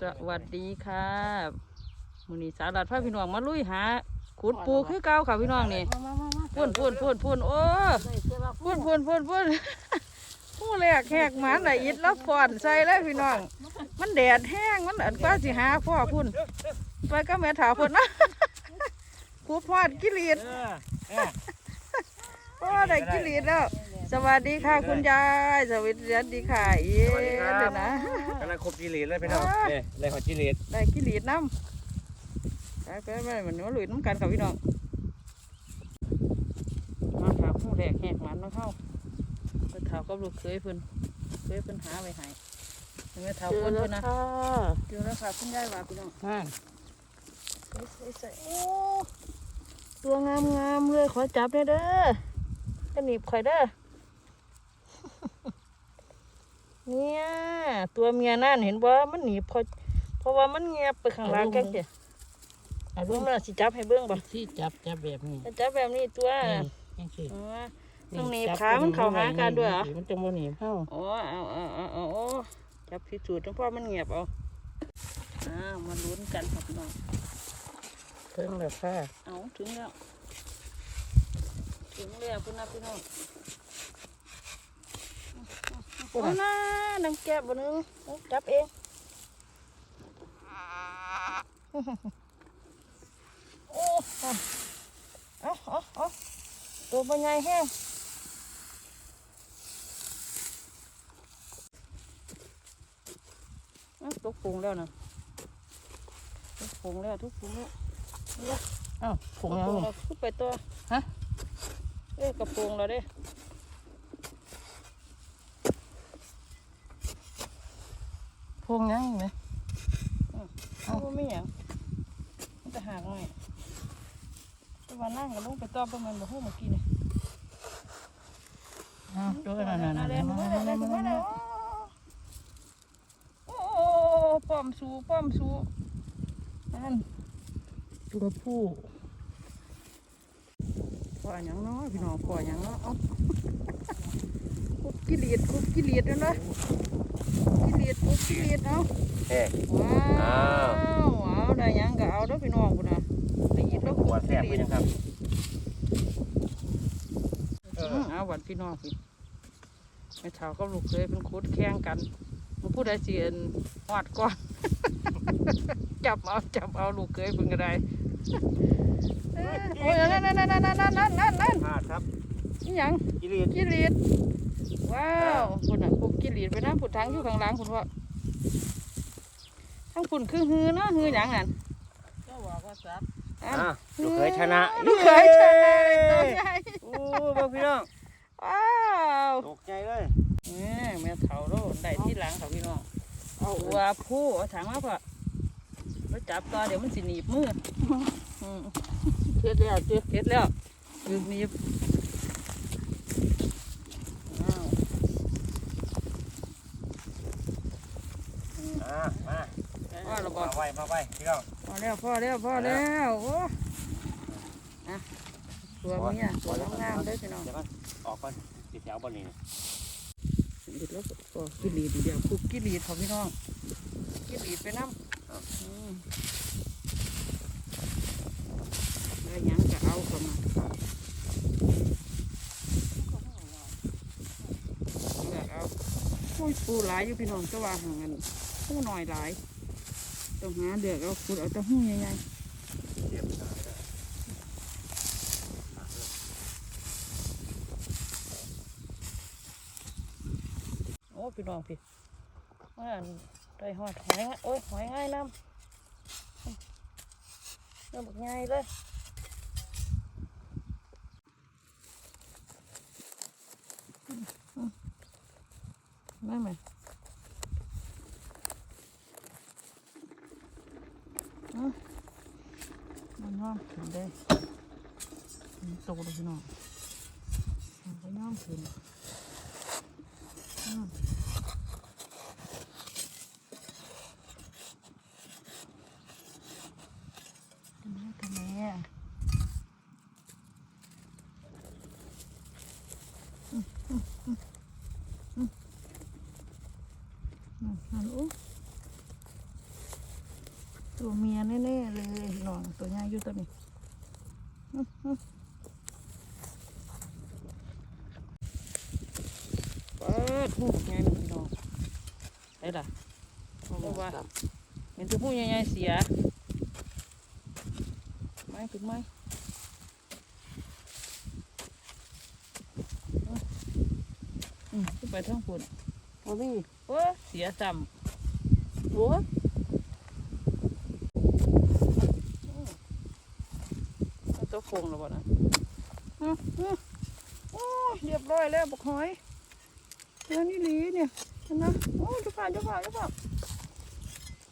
สวัสดีค่ะมื้อนี้สารัดพาพี่น้องมาลุยหาขุดปูคือเก่าค่ะพี่น้องนี่มามามามาพุ่นพุ่นพุ่นพุ่นโอ้ได้เสื้อละพุ่นพุ่นพุ่นพุ่นผู้แรกแหกหมันน่ะอิดแล้วฟ้อนใส่เลยพี่น้อง มันแดดแห้งมันอันกว่าสิหาพ่อพุ่นไปก็แม่ถาพุ่นนะผู้พอดกิรีดเออเออพ่อได้กิรีดแล้ว สวัสดีค่ะคุณยาย สวัสดีค่ะเอ๊ะเดี๋ยวนะ กำลังครบจิเลตเลยพี่น้องอ่า เนี่ยเลยหอจิเลตได้กิรีดน้ำไปไปไปเหมือนว่าหลุยน้ำกันกับพี่น้องมาถามผู้แรกแหกหมันมาเข้าไปถามกับลูกเคยเพิ่นเคยเพิ่นหาไว้ให้เห็นไหมถามเจอเพิ่นแล้เพิ่วนนะค่ะเจอแล้วค่ะคุณยายว่าพี่น้องนั่นใส่ใส่ใส่โอ้ตัวงามงามๆเลยขอจับเลยเด้อจะหนีบข่อยเด้อ เนี่ยตัวเมียนั่นเห็นบ่มันหนีบข่อยเพราะว่ามันเงียบไปข้างหล่างแกเจ้เอาเบิ่ลูงกมันสิจับให้เบิ่งบ่ที่จับจับแบบนี้ถ้าจับแบบนี้ตัวนี่ยังสิอ๋อต้องหนีบขามันเข้าหากันด้วยเหรอมันจะมาหนีบเข้าอ๋อเอาเอาเอาเอาเอาจับพิสูจน์จังพ่อมันเงียบเอาอ้าวมาลุ้นกันครับพี่น้องเพิ่งแล้วค่ะเอาถึงแล้วถึงแล้วพี่น้องพี่น้อง โอ้น่าน้ำแก้บบ่นึงเอาจับเองโอ้เอาเอาเอาตัวมันใหญ่แห้งเอาตกปรุงแล้วนะตกปรุงแล้วทุกปรุงแล้วอ้าวผงยังกระโปรงนี่เราขึ้นไปตัวฮะเอ้ยกระโปรงเราเด้ พงยังไหมเอาไม่หยังมันจะห่างหน่อยแต่ว่านั่งกับลงไปต่อประมาณบ่ฮู้เมื่อกี้นี่อ้าวดูนั่นนั่นนั่นเล่นนั่นมานั่นเล่นั่นนมานั่นเล่นั่นนโอ้ป้อมสูป้อมสูนั่นตัวผู้ปล่อยหยังเนาะพี่น้องปล่อยหยังเนาะเอาคุบกิเลสคุบกิเลสแล้วนะ พี่ลีดปุ๊บพี่ลีดเอาเอ๊ะว้าวเอาได้ยังก็เอาเด้อพี่น้องพุ่นน่ะได้ยินแล้วหัวแซ่บไปนะครับเออเอาวันพี่น้องพี่แม่เฒ่ากับลูกเคยเป็นคุดแข่งกันมันพูดได้สิเอ็นหอดก่อนจับเอาจับเอาลูกเคยเป็นกระไดโอ้ยนั่นนั่นนั่นนั่นนั่นนั่นนั่นพลาดครับ นี่หยังจิเลตกิรีดว้าวคุณอะคุบกิรีดไปน้ำผุดทั้งอยู่ข้างหลังคุณพ่อทั้งฝุ่นคือฮือเนาะฮือหยังนั่นก็บอกว่าจับอะอะลูกเคยชนะลูกเคยชนะเลยตัวใหญ่โอ้เบิ่งพี่น้องว้าวตกใจเลยนี่แม่เฒ่าโลดได้ที่หลังเขาพี่น้องเอาตัวผู้เอาถังมาพ่อมาจับต่อเดี๋ยวมันสิหนีบมืออืมเทียดแล้วเทียดเก็ดแล้วยืนหนีบอ้าว อ่ามา พ่อ เราบอมาไว้มาไว้พี่น้องพอแล้วพอแล้วพอแล้วโอ้อะตัวเมียตัวงามด้อพี่น้องเดี๋ยวมันออกก่อนติดแถวบนนี้เด็ดแล้วก็กิลีดเดียวคุกกิลีดของพี่น้องกิลีดไปน้ำอืมได้ยังก็เอาเข้ามาเอกเอาโอ้ยปูหลายอยู่พี่น้องแต่ว่าห่างกันปูหน่อยหลาย ต้องหาเลือกเอาขุดเอาตะหู้ใหญ่ๆโอ้พี่น้องพี่ว่าได้หอดหอยง่ายโอ้ยหอยง่ายน้ำน้ำบักง่ายเลยไม่ไหมอะมันน้อมขึ้น ได้โตเลยพี่น้องก็น้อมขึ้นอืมทำไมทำไมอะอืมฮัลโหล ตัวเมียแน่ๆเลยหนอนตัวใหญ่อยู่ตัวนี้อื้อหือเปิดหูใหญ่มันดอกไอ้ล่ะเอา ว่าเห็นตัวผู้ใหญ่ๆเสียไม้ถึงไม้อื้ออืมขึ้นไปทั้งฝุ่นโอ้นี่โอ้เสียซ้ำโอ้ยเอาตัวโคงแล้วบ่นะอื้ออื้อโอ้ยเรียบร้อยแล้วบักหอยเรื่องนี้หลีเนี่ยเห็นไหมโอ้ยเจุผ่านเจุผ่านเจุผ่าน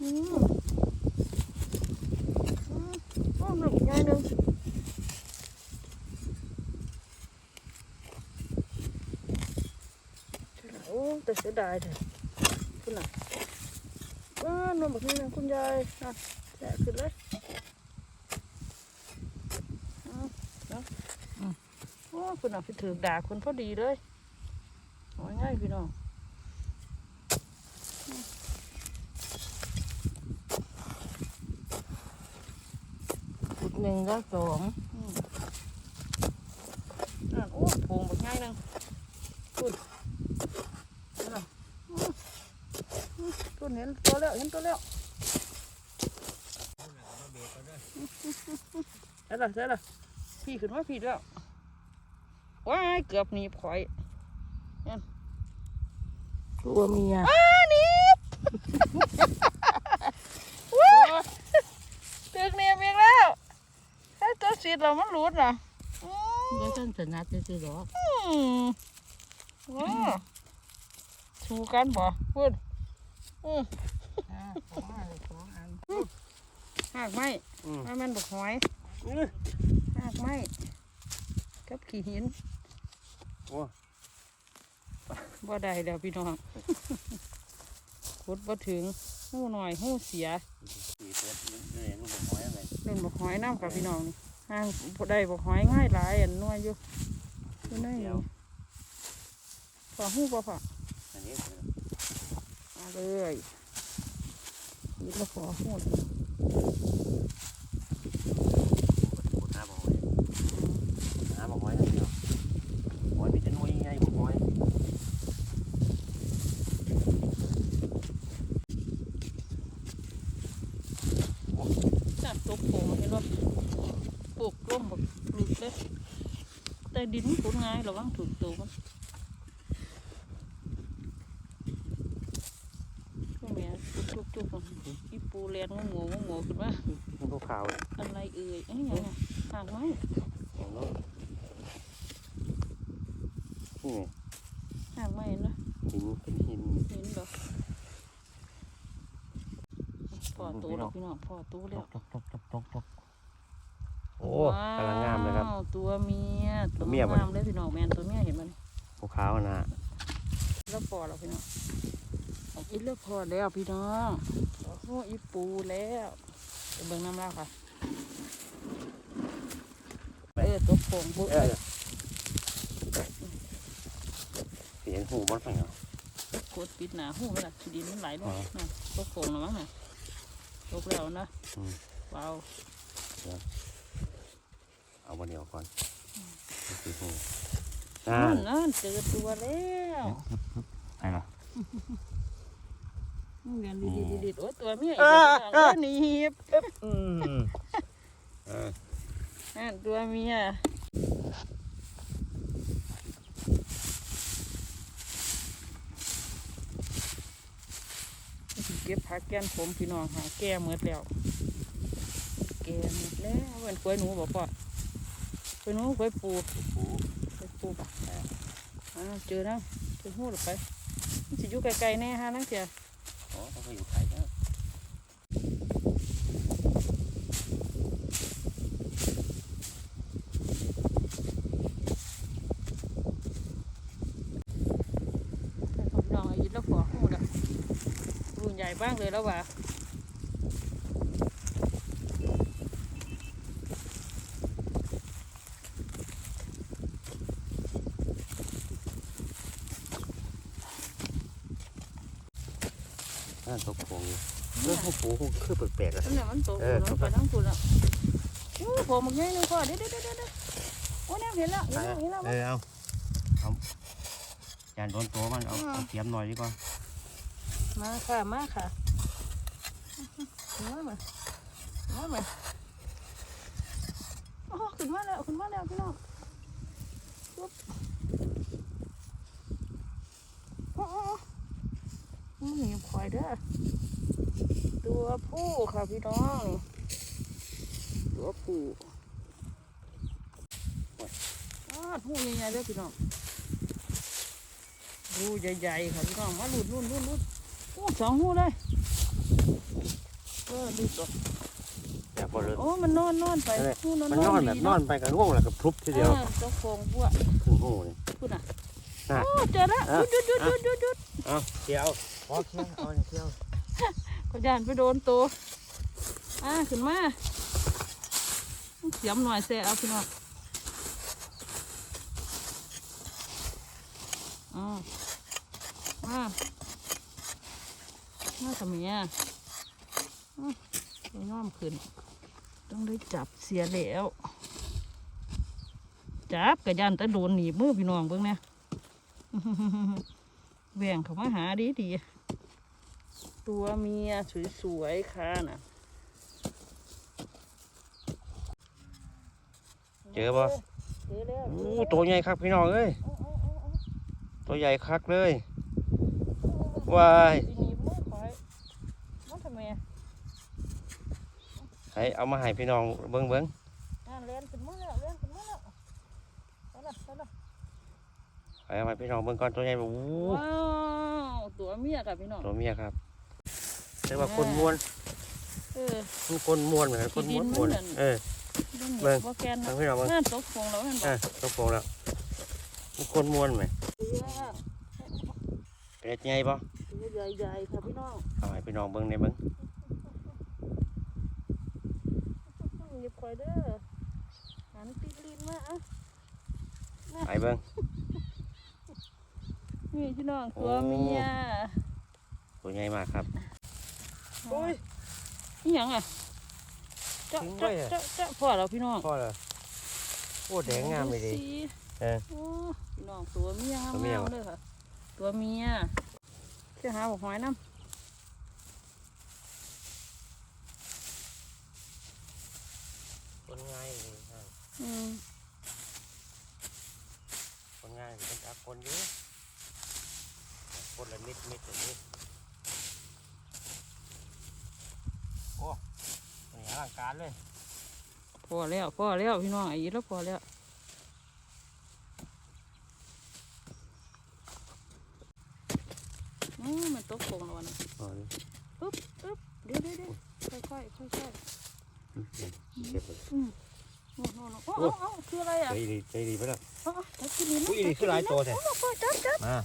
อืมอืมหนึ่งยายหนึ่งโอ้แต่เสียดายเถอะคุณน่ะว้านมบักนี่นะคุณยายนะแตะขึ้นเลยโอ้คุณเอาไปถือด่าคุณพอดีเลยโอ้ยง่ายพี่น้อง หนึ่งแล้วสองนั่นโอ้โผงแบบง่ายนึงคุณนั่นอืมอืมตัวเห็นตัวแล้วเห็นตัวแล้วใช่ละใช่ละพี่ขึ้นมาพี่แล้วว้ายเกือบหนีบข่อยตัวเมีย อ้าหนีบ ว้ายตึกหนีบอีกแล้ว ถ้าตัวสีเรามันหลุดน่ะอืมเดี๋ยวฉันชนะจะสิหรออืมว้าชูกันบ่พูดอืมอ่าสองอันสองอันหากไม้อืมให้มันบกหอยอื้อหากไม้กับขี้หินโอ้บ่ได้แล้วพี่น้องขุดบ่ถึงหูหน่อยหูเสียสีเปิดเรียนลูกบอกน้อยอะไรนุ่นบกหอยน้ำกับพี่น้องนี่ ห่างบ่ได้บกหอยง่ายหลายอันน้อยอยู่อยู่ในเดีนี่ยวพอหูบ่พออันนี้เอาเลยยิดแล้วพอหูปวดหน้าบอกน้อยหน้าบอกน้อยเดียวบอกมีแต่น้อยใหญ่บอกน้อยจับ ตกโผงเห็นว่าปลูกร่มแบบหลุดเลยแต่ดินขุดง่ายระวังถูกตัวมันก็แม่จุกจุกจุกอีปูเลียนงงงงงขึ้นมามันก็ขาวอะไรเอ่ยอันนี้ไงน่ะหางไม้ของน้องนี่ไงหางไม้นะหินเป็นหินเห็นเหรอพอตู้แล้วพี่น้องพอตู้ตแล้วกตกตกตกตกตก โอ้กำลังงามเลยครับว้าวตัวเมียตัวเมียบ่งามเลยพี่น้องแมนตัวเมียเห็นมันพวกขาวนะแล้วพอแล้วพี่น้องอีแล้วพอแล้วพี่น้องโอ้โหอีปูแล้วไปเบิ่งน้ำลาวค่ะเออตัวโป่งบุเออเสียงหูมันฟังเหรอโคตรปิดหนาหูเลยล่ะขี้ดินมันไหลลอ๋งอน่ะตัวโป่งแล้วมั้งน่ะตกแล้วนะอืมเบา เอาวันเดียวก่อนสีหูนั่นั่นนนั่นเจอตัวแล้วไอ้เหรอเรียนดีดีดีโอ้ตัวเมียอีกเออแล้วเออหนีบอืมเออนั่นตัวเมียเก็บผักแกนผมพี่น้องหาแก้หมดแล้วแก่หมดแล้วเป็นกล้วยหนูบอกพ่อ กล้วยหนูกล้วยปูหูกล้วยปูปะอ่าเจอแล้วเจอหูหรือไปมันสิอยู่ไกลๆแน่ฮะนั่งเจียอ๋อเขาก็อยู่ไทยนะลองอายุแล้วพอหูละรุ่นใหญ่บ้างเลยแล้วว่ะ นั่นตกโคงอยู่เรื่องของปูคือแปลกๆอะนั่นแหละมันโตเอกูอแล้วไปทั้งคุณแล้วโอ้ผมมันใหญ่นึงพ่อเดี๋ยวเดี๋ยวเดี๋ยวเดี๋ยวโอ้เนี่ยเห็นแล้วเห็นแล้วเห็นแล้วเออเอาเอาจานโดนตัวมันเอาเอาเสียมหน่อยดีกว่ามาค่ะมาค่ะมามามามาโอ้ขึ้นมาแล้วขึ้นมาแล้วพี่น้องปุ๊บโอ้โอ้โอ้มันหนีบควายเด้อ ตัวผู้ค่ะพี่น้อง ตัวผู้อ้าวผู้ใหญ่ๆเด้อพี่น้องรูใหญ่ๆค่ะพี่น้องมาหลุดลุ่นลุ่นลุ่นโอ้สองหูเลยเออดูตัวอย่าพอเลยโอ้มันนอนนอนไปเออหูนอนมันนอนแบบนอนไปกับง่วงแล้วกับทุบทีเดียวเออเจ้าโคงบัวถึงหูนี่พูดน่ะน่ะโอ้เจอแล้วอะหยุดหยุดหยุดหยุดหยุดเอาเที่ยวพอเที่ยวเอาอย่างเที่ยว ขยานไปโดนตัวอะขึ้นมาเสียมหน่อยแซ่เอาพี่น้องอ่ามามาทำไมอะอะไปน้อมขึ้น ต้องได้จับเสียแล้ว จับกระยันแต่โดนหนีบมือพี่น้องเบิ่งเนี่ยแบ่งเขามาหาดีดี ตัวเมียสวยๆค่ะน่ะ เจอปะเจอแล้วโอ้ตัวใหญ่ครับพี่น้องเอ้ยตัวใหญ่คักเลยว้ายทีนี้มือคอยมันทำไมอะให้เอามาให้พี่น้องเบิ้งเบิ้งอ่าเล่นขึ้นมือแล้วเล่นขึ้นมือแล้วไปละไปละให้เอามาให้พี่น้องเบิ้งก่อนตัวใหญ่แบบอู้ว้าวตัวเมียค่ะพี่น้องตัวเมียครับ เรียกว่าคนม้วนเออมันคนม้วนเหมือนกันคนม้วนที่ดินมันม้วนนั่นเออเบิ่งเบิ่งว่าแกนทานะงพี่น้องเบิ้งน่าตกฟงแล้วมันบออะกต้องโปรงแล้วมันคนม้วนไหมเป็นไงปะตัวใหญ่ๆค่ะพี่น้องเอาให้พี่น้องเบิ้งในเบิ้งหยิบคอยเด้อหันติดลิ้นมาอะไปเบิ้งนี่พี่น้องโอ้ตัวเมียตัวใหญ่มากครับ โอ้ยนี่ยังอะเจ๊ะทิ้งไว้เจ๊ะอะเจ๊ะเจ๊ะพอแล้วพี่น้องพ่อเลยโอ้แดงงามเลยดิสีเออโอ้พี่น้องตัวเมียตัวเมียงามวะๆเลยค่ะ ตัวเมียจะหาบอกหอยน้คนง่ายเลยครับำอืมคนง่ายเป็นจับคนเยอะคนละมิดมิดแบบนี้โอ้นี่ อลังการเลยพอแล้วพอแล้วพี่น้องไอ้แล้วพอแล้วอืมมันตกโป่งแล้ววะนะอ๋อนี่ปึ๊บปึ๊บเดี๋ยวเดี๋ยวเดี๋ยวค่อยๆค่อยๆเก็บเลยอืมโอ้โหโอ้โหเอ้าคืออะไรอะใจดีใจดีไปแล้วเอ้าจับกินลิ้นอุ้ยนี่คือหลายตัวแท้โอ้โหจับจับมา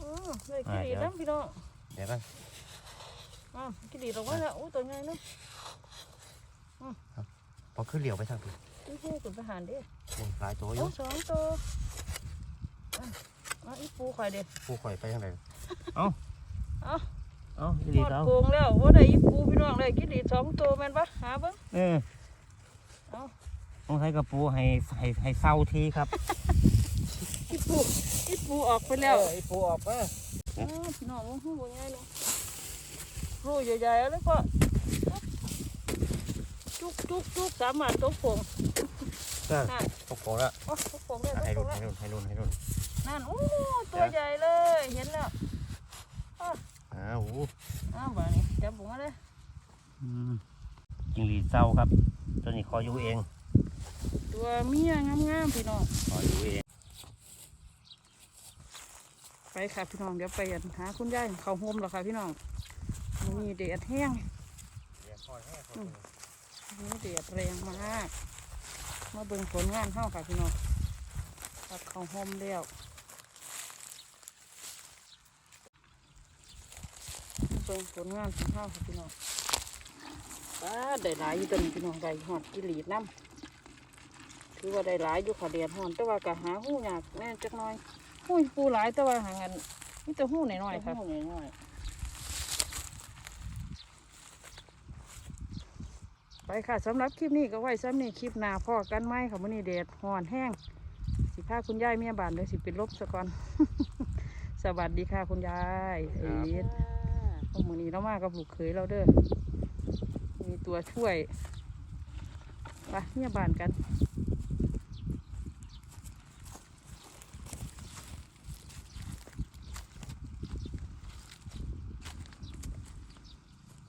อ๋อเลยกินลิ้นน้ำพี่น้องเดี๋ยวกันอะกินลิ้นออกมาแล้วอู้ตัวใหญ่เนาะ พอขึ้นเหลียวไปทางผิดอู้หูขุนทหารเด้โอ้ยหลายตัวอโอ้ยู่สองตัวอะอะอีปูข่อยเด้ผู้ข่อยไปทางไหนเอ้าเอ้าเอ้าอีทหลีอดเต้าโกงแล้วว่าได้อีปูพี่น้องได้กินลิ้นสองตัวแม่นปะหาเบิ้งเออเอ้าต้องใช้กระปูให้ให้ให้เศร้าทีครับอีปูอีปูออกไปแล้วไอ้ปูออกมาอ้าวพี่น้องว่าหูบ่ใหญ่เนาะรูใหญ่ๆเอาเลยพ่อ จุกจุกจุกสามารถตกโป่งนั่นตกโผล่แล้วโอ้ตกโป่งได้ตให้กรุ่โป่นงได้ให้รุ่นให้รุ่นให้รุ่นนั่นโอ้ตัวใหญ่เลยเห็นแล้วอ้าวโอ้อ้าวบ่านี่จับบุ้งมาเลยจิงหรีดเศร้าครับ ตัวนี้คออยู่เอง ตัวเมียงามๆพี่น้องคออยู่เองไปค่ะพี่น้องเดี๋ยวไปอันหาคุณยายเขาโฮมแล้วค่ะพี่น้องมีแดดแห้ง เดี๋ยวคอยให้คนมีแดแรงมากมาเบิ่งผลงานเฮาค่ะพี่น้องตัดเขาโฮมแล้วเบิ่งผลงานของเฮาค่ะพี่น้องป้าได้หลายอยู่ตัวนี้พี่น้องได้หอดกิลีดน้ำถือว่าได้หลายอยู่ค่ะแดดหอนแต่ว่ากะหาหู้ยากแน่จักน่อยหูยปูหลายแต่ว่าหางันมีแต่หู้หน่อยๆค่ะหูหน่อย ค่ะสำหรับคลิปนี้ก็ไว้ซ้ำนี่คลิปหน้าพ่อกันไหมค่ะมื้อนี้แดดห่อนแห้ง สิพาคุณยายเมียบ้านเดี๋ยวสิเป็นลบซะก่อน สวัสดีค่ะคุณยายเอ็ดพวกมื้อนี้เรามากับลูกเขยเราเด้อมีตัวช่วยไปเมียบ้านกัน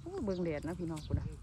โอ้เบิ่งแดดนะพี่น้องคุณนะ